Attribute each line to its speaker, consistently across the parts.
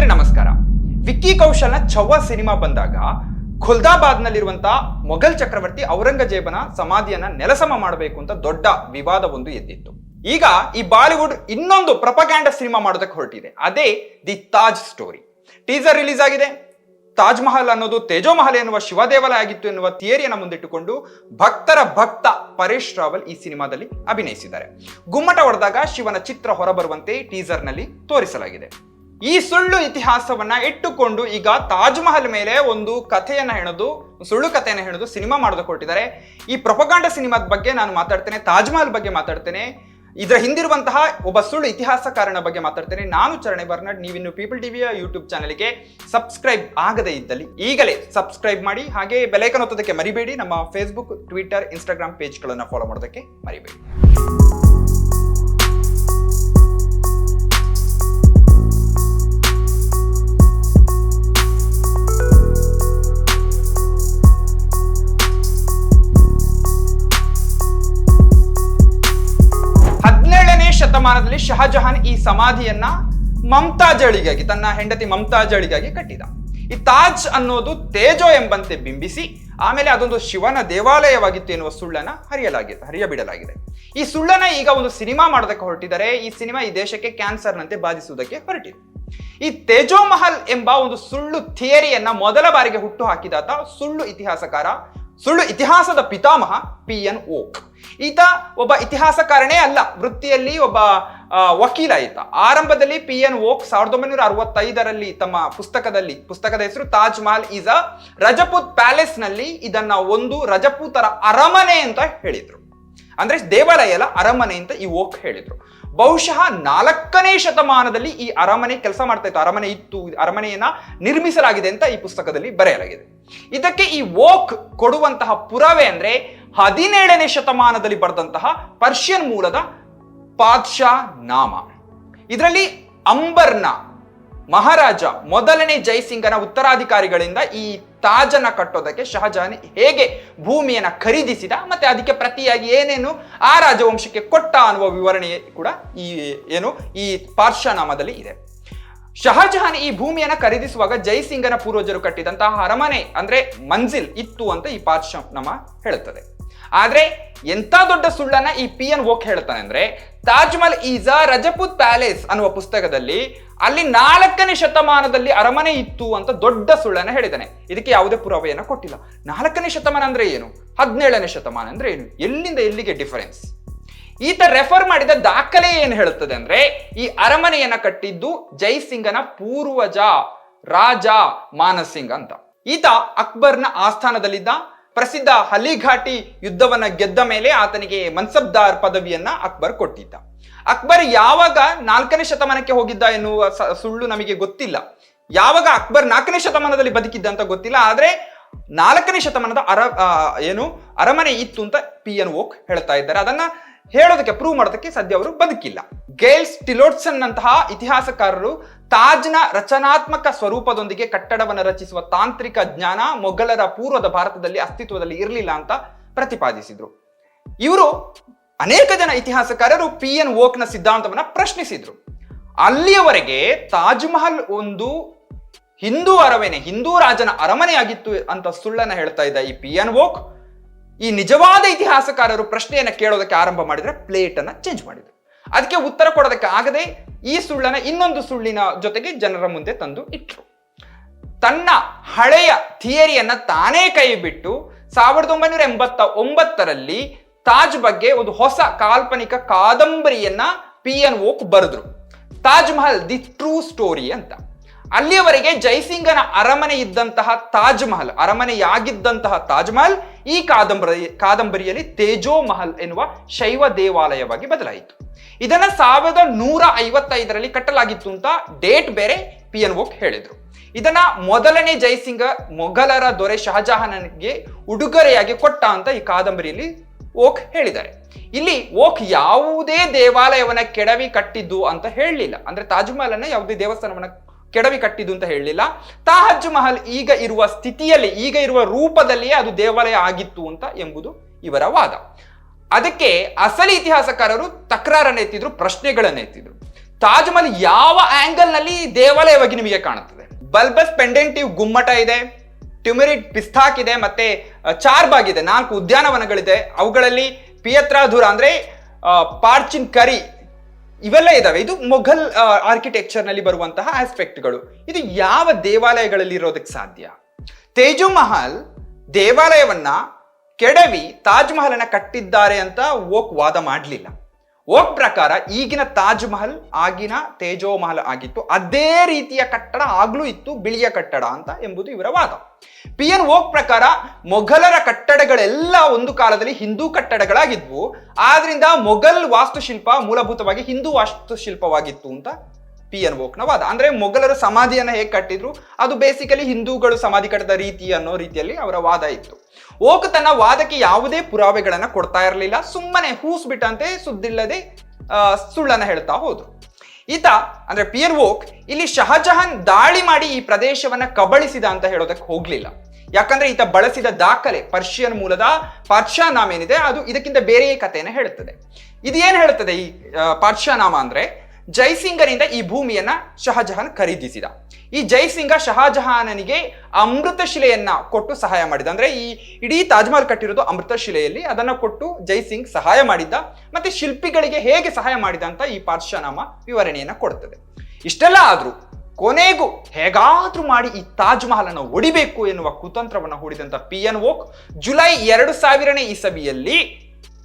Speaker 1: ಸ್ನೇಹಿತರೆ, ನಮಸ್ಕಾರ. ವಿಕ್ಕಿ ಕೌಶಲ್ನ ಚವ್ವ ಸಿನಿಮಾ ಬಂದಾಗ ಖುಲ್ದಾಬಾದ್ನಲ್ಲಿರುವಂತಹ ಮೊಘಲ್ ಚಕ್ರವರ್ತಿ ಔರಂಗಜೇಬನ ಸಮಾಧಿಯನ್ನ ನೆಲಸಮ ಮಾಡಬೇಕು ಅಂತ ದೊಡ್ಡ ವಿವಾದ ಒಂದು ಎದ್ದಿತ್ತು. ಈಗ ಈ ಬಾಲಿವುಡ್ ಇನ್ನೊಂದು ಪ್ರಪಗ್ಯಾಂಡ ಸಿನಿಮಾ ಮಾಡೋದಕ್ಕೆ ಹೊರಟಿದೆ. ಅದೇ the Taj story. Teaser release ಆಗಿದೆ. ತಾಜ್ ಮಹಲ್ ಅನ್ನೋದು ತೇಜೋ ಮಹಲ್ ಎನ್ನುವ ಶಿವ ದೇವಾಲಯ ಆಗಿತ್ತು ಎನ್ನುವ ಥಿಯರಿಯನ್ನು ಮುಂದಿಟ್ಟುಕೊಂಡು ಭಕ್ತರ ಭಕ್ತ ಪರೇಶ್ ರಾವಲ್ ಈ ಸಿನಿಮಾದಲ್ಲಿ ಅಭಿನಯಿಸಿದ್ದಾರೆ. ಗುಮ್ಮಟ ಹೊಡೆದಾಗ ಶಿವನ ಚಿತ್ರ ಹೊರಬರುವಂತೆ ಟೀಸರ್ನಲ್ಲಿ ತೋರಿಸಲಾಗಿದೆ. ಈ ಸುಳ್ಳು ಇತಿಹಾಸವನ್ನ ಇಟ್ಟುಕೊಂಡು ಈಗ ತಾಜ್ ಮಹಲ್ ಮೇಲೆ ಒಂದು ಕಥೆಯನ್ನ ಹೇಳೋದು ಸುಳ್ಳು ಕಥೆಯನ್ನ ಹೇಳೋದು ಸಿನಿಮಾ ಮಾಡೋದಕ್ಕೆ ಕೊಟ್ಟಿದ್ದಾರೆ. ಈ ಪ್ರೊಪಗಾಂಡ ಸಿನಿಮಾದ ಬಗ್ಗೆ ನಾನು ಮಾತಾಡ್ತೇನೆ, ತಾಜ್ ಮಹಲ್ ಬಗ್ಗೆ ಮಾತಾಡ್ತೇನೆ. ಇದರ ಹಿಂದಿರುವಂತಹ ಒಬ್ಬ ಸುಳ್ಳು ಇತಿಹಾಸಕಾರನ ಬಗ್ಗೆ ಮಾತಾಡ್ತೇನೆ. ನಾನು ಚರಣೆ ಬರ್ನಾಡ್, ನೀವಿನ್ನು ಪೀಪಲ್ ಟಿವಿಯ ಯೂಟ್ಯೂಬ್ ಚಾನಲ್ಗೆ ಸಬ್ಸ್ಕ್ರೈಬ್ ಆಗದೇ ಇದ್ದಲ್ಲಿ ಈಗಲೇ ಸಬ್ಸ್ಕ್ರೈಬ್ ಮಾಡಿ, ಹಾಗೆ ಬೆಲೈಕನ್ ಒತ್ತೋದಕ್ಕೆ ಮರಿಬೇಡಿ. ನಮ್ಮ ಫೇಸ್ಬುಕ್ ಟ್ವಿಟರ್ ಇನ್ಸ್ಟಾಗ್ರಾಮ್ ಪೇಜ್ಗಳನ್ನು ಫಾಲೋ ಮಾಡೋದಕ್ಕೆ ಮರಿಬೇಡಿ. ಶತಮಾನದಲ್ಲಿ ಶಹಜಹಾನ್ ಈ ಸಮಾಧಿಯನ್ನ ಮಮತಾಜಳಿಗಾಗಿ ತನ್ನ ಹೆಂಡತಿ ಮಮತಾಜಳಿಗಾಗಿ ಕಟ್ಟಿದ. ಈ ತಾಜ್ ಅನ್ನೋದು ತೇಜೋ ಎಂಬಂತೆ ಬಿಂಬಿಸಿ, ಆಮೇಲೆ ಅದೊಂದು ಶಿವನ ದೇವಾಲಯವಾಗಿತ್ತು ಎನ್ನುವ ಸುಳ್ಳನ್ನ ಹರಿಯಲಾಗಿದೆ ಹರಿಯಬಿಡಲಾಗಿದೆ. ಈ ಸುಳ್ಳನ್ನ ಈಗ ಒಂದು ಸಿನಿಮಾ ಮಾಡೋದಕ್ಕೆ ಹೊರಟಿದ್ದಾರೆ. ಈ ಸಿನಿಮಾ ಈ ದೇಶಕ್ಕೆ ಕ್ಯಾನ್ಸರ್ನಂತೆ ಬಾಧಿಸುವುದಕ್ಕೆ ಹೊರಟಿದೆ. ಈ ತೇಜೋ ಮಹಲ್ ಎಂಬ ಒಂದು ಸುಳ್ಳು ಥಿಯರಿಯನ್ನ ಮೊದಲ ಬಾರಿಗೆ ಹುಟ್ಟು ಹಾಕಿದಾತ ಸುಳ್ಳು ಇತಿಹಾಸಕಾರ, ಸುಳ್ಳು ಇತಿಹಾಸದ ಪಿತಾಮಹ ಪಿ ಎನ್ ಓಕ್ ಈತ ಒಬ್ಬ ಇತಿಹಾಸಕಾರನೇ ಅಲ್ಲ. ವೃತ್ತಿಯಲ್ಲಿ ಒಬ್ಬ ವಕೀಲ ಈತ. ಆರಂಭದಲ್ಲಿ ಪಿ ಎನ್ ಓಕ್ ಸಾವಿರದ ಒಂಬೈನೂರ ಅರವತ್ತೈದರಲ್ಲಿ ತಮ್ಮ ಪುಸ್ತಕದಲ್ಲಿ, ಪುಸ್ತಕದ ಹೆಸರು ತಾಜ್ ಮಹಲ್ ಈಸ್ ಅ ರಜಪೂತ್ ಪ್ಯಾಲೇಸ್ನಲ್ಲಿ ಇದನ್ನ ಒಂದು ರಜಪೂತರ ಅರಮನೆ ಅಂತ ಹೇಳಿದ್ರು. ಅಂದ್ರೆ ದೇವಾಲಯ ಅಲ್ಲ, ಅರಮನೆ ಅಂತ ಈ ಓಕ್ ಹೇಳಿದ್ರು. ಬಹುಶಃ ನಾಲ್ಕನೇ ಶತಮಾನದಲ್ಲಿ ಈ ಅರಮನೆ ಕೆಲಸ ಮಾಡ್ತಾ ಇತ್ತು. ಅರಮನೆ ಇತ್ತು, ಅರಮನೆಯನ್ನ ನಿರ್ಮಿಸಲಾಗಿದೆ ಅಂತ ಈ ಪುಸ್ತಕದಲ್ಲಿ ಬರೆಯಲಾಗಿದೆ. ಇದಕ್ಕೆ ಈ ಓಕ್ ಕೊಡುವಂತಹ ಪುರಾವೆ ಅಂದ್ರೆ ಹದಿನೇಳನೇ ಶತಮಾನದಲ್ಲಿ ಬರೆದಂತಹ ಪರ್ಷಿಯನ್ ಮೂಲದ ಪಾದ್ಶಾ ನಾಮ. ಇದರಲ್ಲಿ ಅಂಬರ್ನ ಮಹಾರಾಜ ಮೊದಲನೇ ಜೈಸಿಂಗನ ಉತ್ತರಾಧಿಕಾರಿಗಳಿಂದ ಈ ತಾಜನ ಕಟ್ಟೋದಕ್ಕೆ ಶಹಜಹಾನ್ ಹೇಗೆ ಭೂಮಿಯನ್ನ ಖರೀದಿಸಿದ, ಮತ್ತೆ ಅದಕ್ಕೆ ಪ್ರತಿಯಾಗಿ ಏನೇನು ಆ ರಾಜವಂಶಕ್ಕೆ ಕೊಟ್ಟ ಅನ್ನುವ ವಿವರಣೆ ಕೂಡ ಈ ಏನು ಈ ಪಾರ್ಶ್ವನಾಮದಲ್ಲಿ ಇದೆ. ಶಹಜಹಾನ್ ಈ ಭೂಮಿಯನ್ನ ಖರೀದಿಸುವಾಗ ಜೈಸಿಂಗನ ಪೂರ್ವಜರು ಕಟ್ಟಿದಂತಹ ಅರಮನೆ ಅಂದ್ರೆ ಮಂಜಿಲ್ ಇತ್ತು ಅಂತ ಈ ಪಾರ್ಶ್ವನಾಮ ಹೇಳುತ್ತದೆ. ಆದ್ರೆ ಎಂತ ದೊಡ್ಡ ಸುಳ್ಳನ್ನ ಈ ಪಿ ಎನ್ ಓಕ್ ಹೇಳ್ತಾನೆ ಅಂದ್ರೆ Taj Mahal is a Rajput palace ಅನ್ನುವ ಪುಸ್ತಕದಲ್ಲಿ ಅಲ್ಲಿ ನಾಲ್ಕನೇ ಶತಮಾನದಲ್ಲಿ ಅರಮನೆ ಇತ್ತು ಅಂತ ದೊಡ್ಡ ಸುಳ್ಳನ್ನ ಹೇಳಿದ್ದಾನೆ. ಇದಕ್ಕೆ ಯಾವುದೇ ಪುರಾವೆಯನ್ನ ಕೊಟ್ಟಿಲ್ಲ. ನಾಲ್ಕನೇ ಶತಮಾನ ಅಂದ್ರೆ ಏನು? ಹದಿನೇಳನೇ ಶತಮಾನ ಅಂದ್ರೆ ಏನು? ಎಲ್ಲಿಂದ ಎಲ್ಲಿಗೆ ಡಿಫರೆನ್ಸ್ ಈತ ರೆಫರ್ ಮಾಡಿದ ದಾಖಲೆ ಏನು ಹೇಳುತ್ತದೆ ಅಂದ್ರೆ ಈ ಅರಮನೆಯನ್ನ ಕಟ್ಟಿದ್ದು ಜೈಸಿಂಗನ ಪೂರ್ವಜ ರಾಜ ಮಾನಸಿಂಗ್ ಅಂತ. ಈತ ಅಕ್ಬರ್ನ ಆಸ್ಥಾನದಲ್ಲಿದ್ದ ಪ್ರಸಿದ್ಧ ಹಲಿಘಾಟಿ ಯುದ್ಧವನ್ನ ಗೆದ್ದ ಮೇಲೆ ಆತನಿಗೆ ಮನ್ಸಬ್ದಾರ್ ಪದವಿಯನ್ನ ಅಕ್ಬರ್ ಕೊಟ್ಟಿದ್ದ. ಅಕ್ಬರ್ ಯಾವಾಗ ನಾಲ್ಕನೇ ಶತಮಾನಕ್ಕೆ ಹೋಗಿದ್ದ ಎನ್ನುವ ಸುಳ್ಳು ನಮಗೆ ಗೊತ್ತಿಲ್ಲ. ಯಾವಾಗ ಅಕ್ಬರ್ ನಾಲ್ಕನೇ ಶತಮಾನದಲ್ಲಿ ಬದುಕಿದ್ದ ಅಂತ ಗೊತ್ತಿಲ್ಲ, ಆದ್ರೆ ನಾಲ್ಕನೇ ಶತಮಾನದ ಅರ ಏನು ಅರಮನೆ ಇತ್ತು ಅಂತ ಪಿ ಎನ್ ಓಕ್ ಹೇಳ್ತಾ ಇದ್ದಾರೆ. ಅದನ್ನ ಹೇಳೋದಕ್ಕೆ ಪ್ರೂವ್ ಮಾಡೋದಕ್ಕೆ ಸದ್ಯ ಅವರು ಬದುಕಿಲ್ಲ. ಗೇಲ್ಸ್ ಟಿಲೋಟ್ಸನ್ ನಂತಹ ಇತಿಹಾಸಕಾರರು ತಾಜ್ನ ರಚನಾತ್ಮಕ ಸ್ವರೂಪದೊಂದಿಗೆ ಕಟ್ಟಡವನ್ನು ರಚಿಸುವ ತಾಂತ್ರಿಕ ಜ್ಞಾನ ಮೊಘಲರ ಪೂರ್ವದ ಭಾರತದಲ್ಲಿ ಅಸ್ತಿತ್ವದಲ್ಲಿ ಇರಲಿಲ್ಲ ಅಂತ ಪ್ರತಿಪಾದಿಸಿದ್ರು. ಇವರು ಅನೇಕ ಜನ ಇತಿಹಾಸಕಾರರು ಪಿ ಎನ್ ಓಕ್ನ ಸಿದ್ಧಾಂತವನ್ನ ಪ್ರಶ್ನಿಸಿದ್ರು. ಅಲ್ಲಿಯವರೆಗೆ ತಾಜ್ ಮಹಲ್ ಒಂದು ಹಿಂದೂ ಅರಮನೆ ಹಿಂದೂ ರಾಜನ ಅರಮನೆಯಾಗಿತ್ತು ಅಂತ ಸುಳ್ಳನ್ನ ಹೇಳ್ತಾ ಇದ್ದ ಈ ಪಿ ಎನ್ ಓಕ್ ಈ ನಿಜವಾದ ಇತಿಹಾಸಕಾರರು ಪ್ರಶ್ನೆಯನ್ನು ಕೇಳೋದಕ್ಕೆ ಆರಂಭ ಮಾಡಿದ್ರೆ ಪ್ಲೇಟ್ ಅನ್ನ ಚೇಂಜ್ ಮಾಡಿದ್ರು. ಅದಕ್ಕೆ ಉತ್ತರ ಕೊಡೋದಕ್ಕೆ ಆಗದೆ ಈ ಸುಳ್ಳನ ಇನ್ನೊಂದು ಸುಳ್ಳಿನ ಜೊತೆಗೆ ಜನರ ಮುಂದೆ ತಂದು ಇಟ್ರು. ತನ್ನ ಹಳೆಯ ಥಿಯರಿಯನ್ನ ತಾನೇ ಕೈ ಬಿಟ್ಟು ಸಾವಿರದ ಒಂಬೈನೂರ ಎಂಬತ್ತ ಒಂಬತ್ತರಲ್ಲಿ ತಾಜ್ ಬಗ್ಗೆ ಒಂದು ಹೊಸ ಕಾಲ್ಪನಿಕ ಕಾದಂಬರಿಯನ್ನ ಪಿ ಎನ್ ಓಕ್ ಬರೆದ್ರು. Taj Mahal, the true story ಅಂತ. ಅಲ್ಲಿಯವರೆಗೆ ಜೈಸಿಂಗನ ಅರಮನೆ ಇದ್ದಂತಹ ತಾಜ್ ಮಹಲ್ ಅರಮನೆಯಾಗಿದ್ದಂತಹ ತಾಜ್ ಮಹಲ್ ಈ ಕಾದಂಬರಿ, ಕಾದಂಬರಿಯಲ್ಲಿ ತೇಜೋ ಮಹಲ್ ಎನ್ನುವ ಶೈವ ದೇವಾಲಯವಾಗಿ ಬದಲಾಯಿತು. ಇದನ್ನ ಸಾವಿರದ ನೂರ ಐವತ್ತೈದರಲ್ಲಿ ಕಟ್ಟಲಾಗಿತ್ತು ಅಂತ ಡೇಟ್ ಬೇರೆ ಪಿ ಎನ್ ಓಕ್ ಹೇಳಿದ್ರು. ಇದನ್ನ ಮೊದಲನೇ ಜೈಸಿಂಗ ಮೊಘಲರ ದೊರೆ ಶಹಜಹಾನನಿಗೆ ಉಡುಗೊರೆಯಾಗಿ ಕೊಟ್ಟ ಅಂತ ಈ ಕಾದಂಬರಿಯಲ್ಲಿ ಓಕ್ ಹೇಳಿದ್ದಾರೆ. ಇಲ್ಲಿ ಓಕ್ ಯಾವುದೇ ದೇವಾಲಯವನ್ನ ಕೆಡವಿ ಕಟ್ಟಿದ್ದು ಅಂತ ಹೇಳಲಿಲ್ಲ. ಅಂದ್ರೆ ತಾಜ್ಮಹಲ್ ಅನ್ನ ಯಾವುದೇ ದೇವಸ್ಥಾನವನ್ನ ಕೆಡವಿ ಕಟ್ಟಿದ್ದು ಅಂತ ಹೇಳಲಿಲ್ಲ. ತಾಹಜ್ ಮಹಲ್ ಈಗ ಇರುವ ಸ್ಥಿತಿಯಲ್ಲಿ, ಈಗ ಇರುವ ರೂಪದಲ್ಲಿಯೇ ಅದು ದೇವಾಲಯ ಆಗಿತ್ತು ಅಂತ ಎಂಬುದು ಇವರ ವಾದ. ಅದಕ್ಕೆ ಅಸಲಿ ಇತಿಹಾಸಕಾರರು ತಕರಾರನ್ನ ಎತ್ತಿದ್ರು, ಪ್ರಶ್ನೆಗಳನ್ನ ಎತ್ತಿದ್ರು. ತಾಜ್ ಮಹಲ್ ಯಾವ ಆಂಗಲ್ನಲ್ಲಿ ದೇವಾಲಯವಾಗಿ ನಿಮಗೆ ಕಾಣುತ್ತದೆ? ಬಲ್ಬಸ್ ಪೆಂಡೆಂಟಿವ್ ಗುಮ್ಮಟ ಇದೆ, ಟ್ಯುಮೆರಿಡ್ ಪಿಸ್ತಾಕ್ ಇದೆ, ಮತ್ತೆ ಚಾರ್ಬಾಗ್ ಇದೆ, ನಾಲ್ಕು ಉದ್ಯಾನವನಗಳಿದೆ. ಅವುಗಳಲ್ಲಿ ಪಿಯತ್ರಾಧುರ ಅಂದ್ರೆ ಪಾರ್ಚಿನ್ ಕರಿ ಇವೆಲ್ಲ ಇದಾವೆ. ಇದು ಮೊಘಲ್ ಆರ್ಕಿಟೆಕ್ಚರ್ನಲ್ಲಿ ಬರುವಂತಹ ಆಸ್ಪೆಕ್ಟ್ಗಳು ಇದು ಯಾವ ದೇವಾಲಯಗಳಲ್ಲಿ ಇರೋದಕ್ಕೆ ಸಾಧ್ಯ? ತೇಜು ಮಹಲ್ ದೇವಾಲಯವನ್ನ ಕೆಡವಿ ತಾಜ್ ಮಹಲನ್ನ ಕಟ್ಟಿದ್ದಾರೆ ಅಂತ ಓಕ್ ವಾದ ಮಾಡಲಿಲ್ಲ. ಓಕ್ ಪ್ರಕಾರ ಈಗಿನ ತಾಜ್ ಮಹಲ್, ಆಗಿನ ತೇಜೋ ಮಹಲ್ ಆಗಿತ್ತು. ಅದೇ ರೀತಿಯ ಕಟ್ಟಡ ಆಗ್ಲೂ ಇತ್ತು, ಬಿಳಿಯ ಕಟ್ಟಡ ಅಂತ ಎಂಬುದು ಇವರ ವಾದ. ಪಿ ಎನ್ ಓಕ್ ಪ್ರಕಾರ ಮೊಘಲರ ಕಟ್ಟಡಗಳೆಲ್ಲ ಒಂದು ಕಾಲದಲ್ಲಿ ಹಿಂದೂ ಕಟ್ಟಡಗಳಾಗಿದ್ವು. ಆದ್ರಿಂದ ಮೊಘಲ್ ವಾಸ್ತುಶಿಲ್ಪ ಮೂಲಭೂತವಾಗಿ ಹಿಂದೂ ವಾಸ್ತುಶಿಲ್ಪವಾಗಿತ್ತು ಅಂತ ಪಿ ಎನ್ನ ವಾದ ಅಂದ್ರೆ ಮೊಘಲರು ಸಮಾಧಿಯನ್ನ ಹೇಗೆ ಕಟ್ಟಿದ್ರು? ಅದು ಬೇಸಿಕಲಿ ಹಿಂದೂಗಳು ಸಮಾಧಿ ಕಟ್ಟದ ರೀತಿ ಅನ್ನೋ ರೀತಿಯಲ್ಲಿ ಅವರ ವಾದ ಇತ್ತು. ಓಕ್ ತನ್ನ ವಾದಕ್ಕೆ ಯಾವುದೇ ಪುರಾವೆಗಳನ್ನ ಕೊಡ್ತಾ ಇರಲಿಲ್ಲ. ಸುಮ್ಮನೆ ಹೂಸ್ ಬಿಟ್ಟಂತೆ ಸುದ್ದಿಲ್ಲದೆ ಸುಳ್ಳನ್ನ ಹೇಳ್ತಾ ಹೋದ್ರು. ಈತ ಅಂದ್ರೆ ಪಿ ಎನ್ ಓಕ್ ಇಲ್ಲಿ ಶಹಜಹಾನ್ ದಾಳಿ ಮಾಡಿ ಈ ಪ್ರದೇಶವನ್ನ ಕಬಳಿಸಿದ ಅಂತ ಹೇಳೋದಕ್ಕೆ ಹೋಗ್ಲಿಲ್ಲ. ಯಾಕಂದ್ರೆ ಈತ ಬಳಸಿದ ದಾಖಲೆ ಪರ್ಷಿಯನ್ ಮೂಲದ ಪಾರ್ಶ್ಯಾನಾಮ ಏನಿದೆ ಅದು ಇದಕ್ಕಿಂತ ಬೇರೆಯೇ ಕಥೆಯನ್ನು ಹೇಳುತ್ತದೆ ಇದು ಏನ್ ಹೇಳುತ್ತದೆ ಈ ಆ, ಪಾರ್ಶ್ಯಾನಾಮ ಅಂದ್ರೆ? ಜೈಸಿಂಗನಿಂದ ಈ ಭೂಮಿಯನ್ನ ಶಹಜಹಾನ್ ಖರೀದಿಸಿದ. ಈ ಜೈಸಿಂಗ ಶಹಜಹಾನನಿಗೆ ಅಮೃತ ಶಿಲೆಯನ್ನ ಕೊಟ್ಟು ಸಹಾಯ ಮಾಡಿದ. ಅಂದ್ರೆ ಈ ಇಡೀ ತಾಜ್ಮಹಲ್ ಕಟ್ಟಿರೋದು ಅಮೃತ ಶಿಲೆಯಲ್ಲಿ. ಅದನ್ನ ಕೊಟ್ಟು ಜೈಸಿಂಗ್ ಸಹಾಯ ಮಾಡಿದ್ದ. ಮತ್ತೆ ಶಿಲ್ಪಿಗಳಿಗೆ ಹೇಗೆ ಸಹಾಯ ಮಾಡಿದ ಅಂತ ಈ ಪಾರ್ಶ್ವನಾಮ ವಿವರಣೆಯನ್ನ ಕೊಡ್ತದೆ. ಇಷ್ಟೆಲ್ಲ ಆದ್ರೂ ಕೊನೆಗೂ ಹೇಗಾದ್ರೂ ಮಾಡಿ ಈ ತಾಜ್ ಮಹಲ್ ಅನ್ನು ಒಡಿಬೇಕು ಎನ್ನುವ ಕುತಂತ್ರವನ್ನು ಹೂಡಿದಂತ ಪಿ ಎನ್ ಓಕ್ ಜುಲೈ ಎರಡು ಸಾವಿರನೇ ಇಸವಿಯಲ್ಲಿ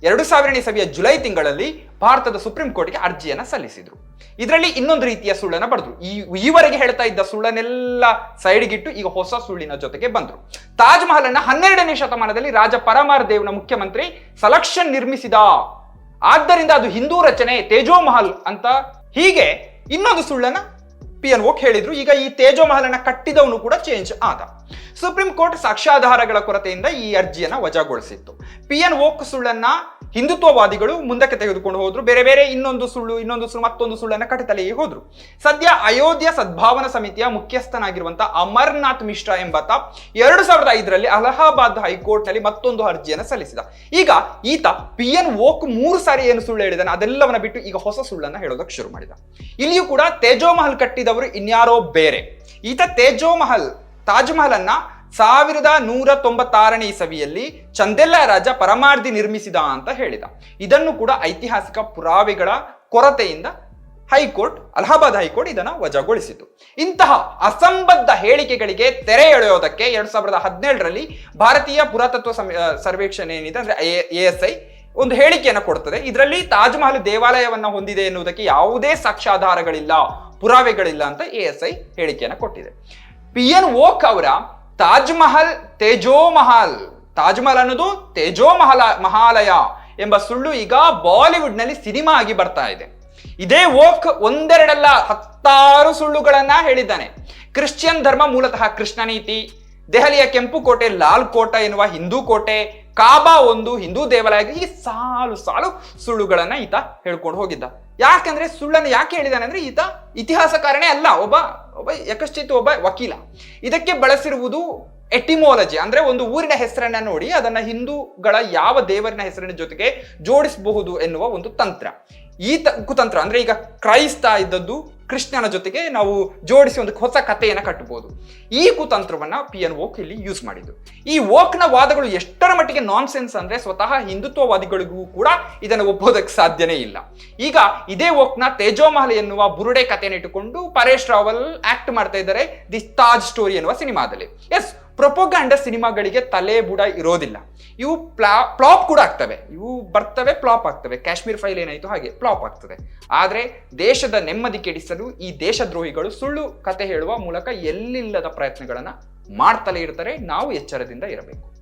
Speaker 1: ಎರಡು ಸಾವಿರನೇ ಸಭೆಯ ಜುಲೈ ತಿಂಗಳಲ್ಲಿ ಭಾರತದ ಸುಪ್ರೀಂ ಕೋರ್ಟ್ಗೆ ಅರ್ಜಿಯನ್ನು ಸಲ್ಲಿಸಿದ್ರು. ಇದರಲ್ಲಿ ಇನ್ನೊಂದು ರೀತಿಯ ಸುಳ್ಳನ್ನು ಬರೆದ್ರು. ಈ, ಈವರೆಗೆ ಹೇಳ್ತಾ ಇದ್ದ ಸುಳ್ಳನ್ನೆಲ್ಲ ಸೈಡ್ಗಿಟ್ಟು ಈಗ ಹೊಸ ಸುಳ್ಳಿನ ಜೊತೆಗೆ ಬಂದ್ರು. ತಾಜ್ ಮಹಲ್ ಅನ್ನ ಹನ್ನೆರಡನೇ ಶತಮಾನದಲ್ಲಿ ರಾಜ ಪರಮಾರ್ ದೇವ್ನ ಮುಖ್ಯಮಂತ್ರಿ ಸಲಕ್ಷನ್ ನಿರ್ಮಿಸಿದ. ಆದ್ದರಿಂದ ಅದು ಹಿಂದೂ ರಚನೆ, ತೇಜೋ ಮಹಲ್ ಅಂತ ಹೀಗೆ ಇನ್ನೊಂದು ಸುಳ್ಳನ್ನ ಪಿ ಎನ್ ಓಕ್ ಹೇಳಿದ್ರು. ಈಗ ಈ ತೇಜೋ ಮಹಲನ್ನ ಕಟ್ಟಿದವನು ಕೂಡ ಚೇಂಜ್ ಆದ. ಸುಪ್ರೀಂ ಕೋರ್ಟ್ ಸಾಕ್ಷ್ಯಾಧಾರಗಳ ಕೊರತೆಯಿಂದ ಈ ಅರ್ಜಿಯನ್ನ ವಜಾಗೊಳಿಸಿತ್ತು. ಪಿ ಎನ್ ಓಕ್ ಸುಳ್ಳನ್ನ ಹಿಂದುತ್ವವಾದಿಗಳು ಮುಂದಕ್ಕೆ ತೆಗೆದುಕೊಂಡು ಹೋದ್ರು. ಬೇರೆ ಬೇರೆ ಇನ್ನೊಂದು ಸುಳ್ಳು ಇನ್ನೊಂದು ಸುಳ್ಳು, ಮತ್ತೊಂದು ಸುಳ್ಳನ್ನ ಕಟ್ಟತಲೆಗೆ ಹೋದ್ರು. ಸದ್ಯ ಅಯೋಧ್ಯ ಸದ್ಭಾವನಾ ಸಮಿತಿಯ ಮುಖ್ಯಸ್ಥನಾಗಿರುವಂತ ಅಮರ್ನಾಥ್ ಮಿಶ್ರಾ ಎಂಬಾತ ಎರಡು ಸಾವಿರದ ಐದರಲ್ಲಿ ಅಲಹಾಬಾದ್ ಹೈಕೋರ್ಟ್ನಲ್ಲಿ ಮತ್ತೊಂದು ಅರ್ಜಿಯನ್ನು ಸಲ್ಲಿಸಿದ. ಈಗ ಈತ ಪಿ ಎನ್ ಓಕ್ ಮೂರು ಸಾರಿ ಏನು ಸುಳ್ಳು ಹೇಳಿದಾನೆ, ಅದೆಲ್ಲವನ್ನ ಬಿಟ್ಟು ಈಗ ಹೊಸ ಸುಳ್ಳನ್ನ ಹೇಳೋದಕ್ಕೆ ಶುರು ಮಾಡಿದ. ಇಲ್ಲಿಯೂ ಕೂಡ ತೇಜೋ ಮಹಲ್ ಕಟ್ಟಿದವರು ಇನ್ಯಾರೋ ಬೇರೆ. ಈತ ತೇಜೋ ಮಹಲ್ ತಾಜ್ ಮಹಲ್ ಅನ್ನ ಸಾವಿರದ ನೂರ ತೊಂಬತ್ತಾರನೇ ಇಸವಿಯಲ್ಲಿ ಚಂದೆಲ್ಲ ರಾಜ ಪರಮಾರ್ಧಿ ನಿರ್ಮಿಸಿದ ಅಂತ ಹೇಳಿದ. ಇದನ್ನು ಕೂಡ ಐತಿಹಾಸಿಕ ಪುರಾವೆಗಳ ಕೊರತೆಯಿಂದ ಹೈಕೋರ್ಟ್, ಅಲಹಾಬಾದ್ ಹೈಕೋರ್ಟ್ ಇದನ್ನು ವಜಾಗೊಳಿಸಿತು. ಇಂತಹ ಅಸಂಬದ್ಧ ಹೇಳಿಕೆಗಳಿಗೆ ತೆರೆ ಎಳೆಯೋದಕ್ಕೆ ಎರಡ್ ಸಾವಿರದ ಹದಿನೇಳರಲ್ಲಿ ಭಾರತೀಯ ಪುರಾತತ್ವ ಸರ್ವೇಕ್ಷಣೆ ಏನಿದೆ ಅಂದ್ರೆ ಎ ಎಸ್ ಐ ಒಂದು ಹೇಳಿಕೆಯನ್ನು ಕೊಡ್ತದೆ. ಇದರಲ್ಲಿ ತಾಜ್ ಮಹಲ್ ದೇವಾಲಯವನ್ನ ಹೊಂದಿದೆ ಎನ್ನುವುದಕ್ಕೆ ಯಾವುದೇ ಸಾಕ್ಷ್ಯಾಧಾರಗಳಿಲ್ಲ, ಪುರಾವೆಗಳಿಲ್ಲ ಅಂತ ಎ ಎಸ್ ಐ ಹೇಳಿಕೆಯನ್ನು ಕೊಟ್ಟಿದೆ. ಪಿ ಎನ್ ಓಕ್ ಅವರ ತಾಜ್ ಮಹಲ್ ತೇಜೋ ಮಹಲ್ ತಾಜ್ ಮಹಲ್ ಅನ್ನೋದು ತೇಜೋ ಮಹಲ ಮಹಾಲಯ ಎಂಬ ಸುಳ್ಳು ಈಗ ಬಾಲಿವುಡ್ನಲ್ಲಿ ಸಿನಿಮಾ ಆಗಿ ಬರ್ತಾ ಇದೆ. ಇದೇ ಓಕ್ ಒಂದೆರಡಲ್ಲ ಹತ್ತಾರು ಸುಳ್ಳುಗಳನ್ನ ಹೇಳಿದ್ದಾನೆ. ಕ್ರಿಶ್ಚಿಯನ್ ಧರ್ಮ ಮೂಲತಃ ಕೃಷ್ಣ ನೀತಿ, ದೆಹಲಿಯ ಕೆಂಪು ಕೋಟೆ, ಲಾಲ್ ಕೋಟ ಎನ್ನುವ ಹಿಂದೂ ಕೋಟೆ, ಕಾಬಾ ಒಂದು ಹಿಂದೂ ದೇವಾಲಯ ಹೀಗೆ ಸಾಲು ಸಾಲು ಸುಳ್ಳುಗಳನ್ನ ಈತ ಹೇಳ್ಕೊಂಡು ಹೋಗಿದ್ದ. ಯಾಕಂದ್ರೆ ಸುಳ್ಳನ್ನು ಯಾಕೆ ಹೇಳಿದಾನೆ ಅಂದ್ರೆ ಈತ ಇತಿಹಾಸಕಾರನೇ ಅಲ್ಲ, ಒಬ್ಬ ಒಬ್ಬ ಯಕಶ್ಚಿತ್, ಒಬ್ಬ ವಕೀಲ. ಇದಕ್ಕೆ ಬಳಸಿರುವುದು ಎಟಿಮೋಲಜಿ, ಅಂದ್ರೆ ಒಂದು ಊರಿನ ಹೆಸರನ್ನ ನೋಡಿ, ಅದನ್ನ ಹಿಂದೂಗಳ ಯಾವ ದೇವರಿನ ಹೆಸರಿನ ಜೊತೆಗೆ ಜೋಡಿಸಬಹುದು ಎನ್ನುವ ಒಂದು ತಂತ್ರ. ಈ ಕುತಂತ್ರ, ಅಂದ್ರೆ ಈಗ ಕ್ರೈಸ್ತ ಇದ್ದದ್ದು ಕೃಷ್ಣನ ಜೊತೆಗೆ ನಾವು ಜೋಡಿಸಿ ಒಂದು ಹೊಸ ಕಥೆಯನ್ನು ಕಟ್ಟಬಹುದು. ಈ ಕುತಂತ್ರವನ್ನ ಪಿ ಎನ್ ಓಕ್ ಇಲ್ಲಿ ಯೂಸ್ ಮಾಡಿದ್ದು. ಈ ಓಕ್ನ ವಾದಗಳು ಎಷ್ಟರ ಮಟ್ಟಿಗೆ ನಾನ್ ಸೆನ್ಸ್ ಅಂದ್ರೆ ಸ್ವತಃ ಹಿಂದುತ್ವವಾದಿಗಳಿಗೂ ಕೂಡ ಇದನ್ನು ಒಪ್ಪೋದಕ್ಕೆ ಸಾಧ್ಯನೇ ಇಲ್ಲ. ಈಗ ಇದೇ ಓಕ್ನ ತೇಜೋಮಹಲ್ ಎನ್ನುವ ಬುರುಡೆ ಕಥೆಯನ್ನು ಇಟ್ಟುಕೊಂಡು ಪರೇಶ್ ರಾವಲ್ ಆಕ್ಟ್ ಮಾಡ್ತಾ ಇದ್ದಾರೆ ದಿ ತಾಜ್ ಸ್ಟೋರಿ ಎನ್ನುವ ಸಿನಿಮಾದಲ್ಲಿ. ಎಸ್ ಪ್ರೊಪೋಗಂಡ ಸಿನಿಮಾಗಳಿಗೆ ತಲೆ ಬುಡ ಇರೋದಿಲ್ಲ. ಇವು ಪ್ಲಾ ಪ್ಲಾಪ್ ಕೂಡ ಆಗ್ತವೆ. ಇವು ಬರ್ತವೆ ಪ್ಲಾಪ್ ಆಗ್ತವೆ. ಕಾಶ್ಮೀರ್ ಫೈಲ್ ಏನಾಯಿತು ಹಾಗೆ ಪ್ಲಾಪ್ ಆಗ್ತದೆ. ಆದರೆ ದೇಶದ ನೆಮ್ಮದಿ ಕೆಡಿಸಲು ಈ ದೇಶದ್ರೋಹಿಗಳು ಸುಳ್ಳು ಕತೆ ಹೇಳುವ ಮೂಲಕ ಎಲ್ಲಿಲ್ಲದ ಪ್ರಯತ್ನಗಳನ್ನು ಮಾಡ್ತಲೇ ಇರ್ತಾರೆ. ನಾವು ಎಚ್ಚರದಿಂದ ಇರಬೇಕು.